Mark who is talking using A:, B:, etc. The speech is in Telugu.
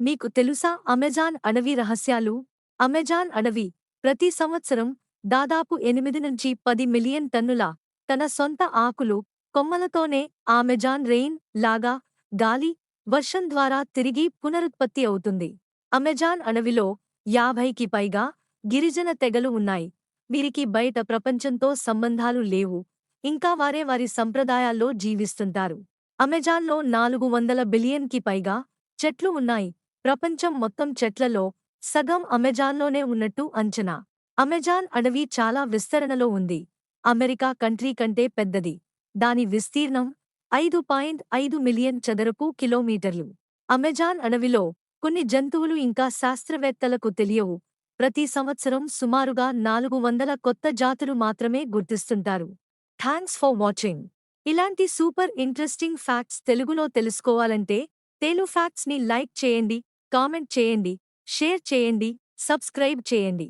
A: మీకు తెలుసా అమెజాన్ అడవి రహస్యాలు? అమెజాన్ అడవి ప్రతి సంవత్సరం దాదాపు ఎనిమిది నుంచి పది మిలియన్ టన్నుల తన సొంత ఆకులు కొమ్మలతోనే అమెజాన్ రెయిన్ లాగా గాలి వర్షం ద్వారా తిరిగి పునరుత్పత్తి అవుతుంది. అమెజాన్ అడవిలో యాభైకి పైగా గిరిజన తెగలు ఉన్నాయి. వీరికి బయట ప్రపంచంతో సంబంధాలు లేవు. ఇంకా వారే వారి సంప్రదాయాల్లో జీవిస్తుంటారు. అమెజాన్లో నాలుగు వందల బిలియన్కి పైగా చెట్లు ఉన్నాయి. ప్రపంచం మొత్తం చెట్లలో సగం అమెజాన్లోనే ఉన్నట్టు అంచనా. అమెజాన్ అడవి చాలా విస్తరణలో ఉంది. అమెరికా కంట్రీ కంటే పెద్దది. దాని విస్తీర్ణం ఐదు పాయింట్ ఐదు మిలియన్ చదరపు కిలోమీటర్లు. అమెజాన్ అడవిలో కొన్ని జంతువులు ఇంకా శాస్త్రవేత్తలకు తెలియవు. ప్రతి సంవత్సరం సుమారుగా నాలుగు వందల కొత్త జాతులు మాత్రమే గుర్తిస్తుంటారు. Thanks for watching. ఇలాంటి సూపర్ ఇంట్రెస్టింగ్ ఫ్యాక్ట్స్ తెలుగులో తెలుసుకోవాలంటే తెలుగు ఫ్యాక్ట్స్ని లైక్ చేయండి. కామెంట్ చేయండి షేర్ చేయండి సబ్స్క్రైబ్ చేయండి.